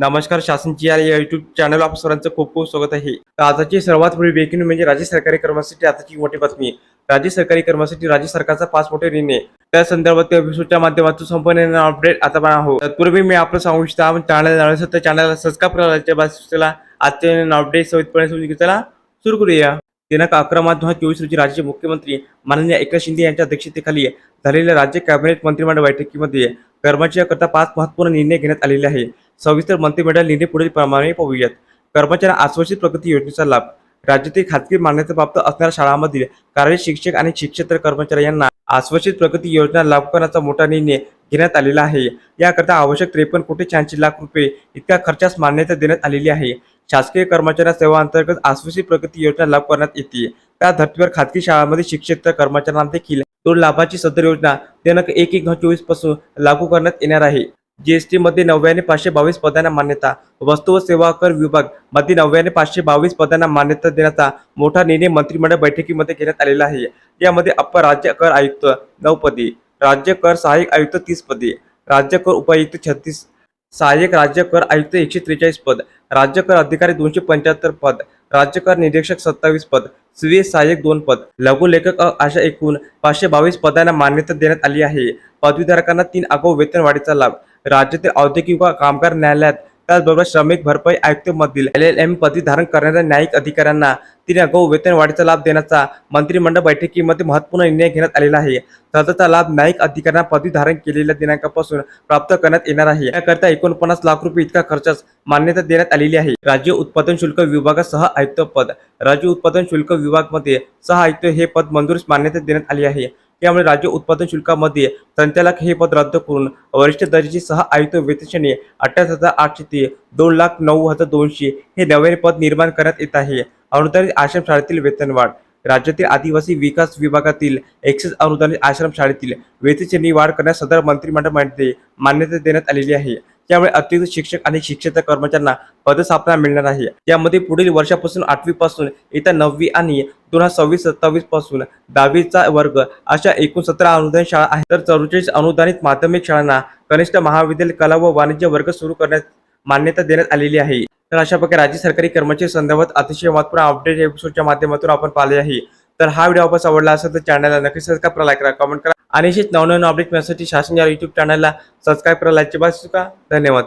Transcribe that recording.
नमस्कार शासनची या YouTube channel आप सर्वांचं खूप खूप स्वागत आहे. आताची सर्वात मोठी ब्रेकिंग म्हणजे राज्य सरकारी कर्मासाठी आताची मोठी बातमी. राज्य सरकारी कर्मासाठी राज्य सरकारचा पाच मोठे निर्णय त्या संदर्भात एपिसोडच्या माध्यमातून संपूर्ण अपडेट आता पण आहोत. तत्पूर्वी मी आपलं सांगू इच्छितो आपण चॅनल नसेल तर चॅनलला सबस्क्राईब करायच्या आजचे अपडेट सवितपणे चला सुरू करूया. दिनांक अकरा मार्च दोन हजार चोवीस रोजी राज्याचे मुख्यमंत्री माननीय एकनाथ शिंदे यांच्या अध्यक्षतेखाली झालेल्या राज्य कॅबिनेट मंत्रिमंडळ बैठकीमध्ये कर्मचाऱ्यांकरता पाच महत्त्वपूर्ण निर्णय घेण्यात आलेले आहे सविस्तर मंत्रिमंडळ निर्णय पुढील प्रमाणे पाहूयात. कर्मचाऱ्यांना आश्वासित प्रगती योजनेचा लाभ. राज्यातील खाजगी मान्यता प्राप्त असणाऱ्या शाळांमधील कार्यरत शिक्षक आणि शिक्षेतर कर्मचारी यांना आश्वासित प्रगती योजना लागू करण्याचा मोठा निर्णय घेण्यात आलेला आहे. याकरता आवश्यक त्रेपन्न कोटी शहाऐंशी लाख रुपये इतक्या खर्चास मान्यता देण्यात आलेली आहे. शासकीय कर्मचाऱ्या सेवा अंतर्गत आश्वासित प्रगती योजना लागू करण्यात येते. त्या धर्तीवर खाजगी शाळांमध्ये शिक्षक कर्मचाऱ्यांना देखील दोन लाभाची सदर योजना दिनांक एक एक चोवीसपासून लागू करण्यात येणार आहे. जीएसटी मध्ये नव्याने पाचशे बावीस पदांना मान्यता वस्तू व सेवा कर विभागमध्ये नव्याने पाचशे बावीस पदांना मान्यता देण्याचा मोठा निर्णय मंत्रिमंडळ बैठकीमध्ये घेण्यात आलेला आहे. यामध्ये अप्पर राज्य कर आयुक्त नऊ पदी राज्य कर सहाय्यक आयुक्त तीस पदी राज्य कर उपायुक्त छत्तीस सहाय्यक राज्य कर आयुक्त एकशे त्रेचाळीस पद राज्य कर अधिकारी दोनशे पंच्याहत्तर पद राज्य कर निरीक्षक सत्तावीस पद स्वीय सहाय्यक दोन पद. लघु लेखक अशा एकूण पाचशे बावीस पदांना मान्यता देण्यात आली आहे. पदवीधारकांना तीन आगाऊ वेतनवाढीचा लाभ राज्यातील औद्योगिक व कामगार न्यायालयात त्याचबरोबर श्रमिक भरपाई आयुक्तमधील एल एल एम पदी धारण करणाऱ्या न्यायिक अधिकाऱ्यांना तीन आगाऊ वेतनवाढीचा लाभ देण्याचा मंत्रिमंडळ बैठकीमध्ये महत्त्वपूर्ण निर्णय घेण्यात आलेला आहे. सदरचा लाभ न्यायिक अधिकाऱ्यांना पदवी धारण केलेल्या दिनांकापासून प्राप्त करण्यात येणार आहे. याकरता एकोणपन्नास लाख रुपये इतका खर्चास मान्यता देण्यात आलेली आहे. राज्य उत्पादन शुल्क विभागात सह आयुक्त पद राज्य उत्पादन शुल्क विभागमध्ये सह आयुक्त हे पद मंजुरीस मान्यता देण्यात आली आहे. त्यामुळे राज्य उत्पादन शुल्कामध्ये संचालक हे पद रद्द करून वरिष्ठ दर्जाचे सह आयुक्त वेतनश्रेणी अठ्ठावीस हजार आठशे ते दोन लाख नऊ हजार दोनशे हे नव्याने पद निर्माण करण्यात येत आहे. अनुदानित आश्रम शाळेतील वेतनवाढ राज्यातील आदिवासी विकास विभागातील एकशे अनुदानित आश्रम शाळेतील वेतनश्रेणी वाढ करण्यास सदर मंत्रिमंडळामध्ये मान्यता देण्यात आलेली आहे. त्यामुळे अतिरिक्त शिक्षक आणि शिक्षक कर्मचाऱ्यांना पदस्थापना मिळणार आहे. यामध्ये पुढील वर्षापासून आठवी पासून येत्या नववी आणि दोन हजार सव्वीस सत्तावीसपासून दहावीचा वर्ग अशा एकूण सतरा अनुदानित शाळा आहेत. तर चौवेचाळीस अनुदानित माध्यमिक शाळांना कनिष्ठ महाविद्यालय कला व वाणिज्य वर्ग सुरू करण्यास मान्यता देण्यात आलेली आहे. तर अशा प्रकारे राज्य सरकारी कर्मचारी संदर्भात अतिशय महत्त्वपूर्ण अपडेट एपिसोडच्या माध्यमातून आपण पाहिले आहे. तर हा व्हिडिओ आपण आवडला असेल तर चॅनलला नक्की सबस्क्राईब करा लाईक करा कमेंट करा. आणि अशीच नवनवीन अपडेट मिळण्यासाठी शासन या युट्यूब चॅनलला सबस्क्राईब करायला अजिबात चुका धन्यवाद.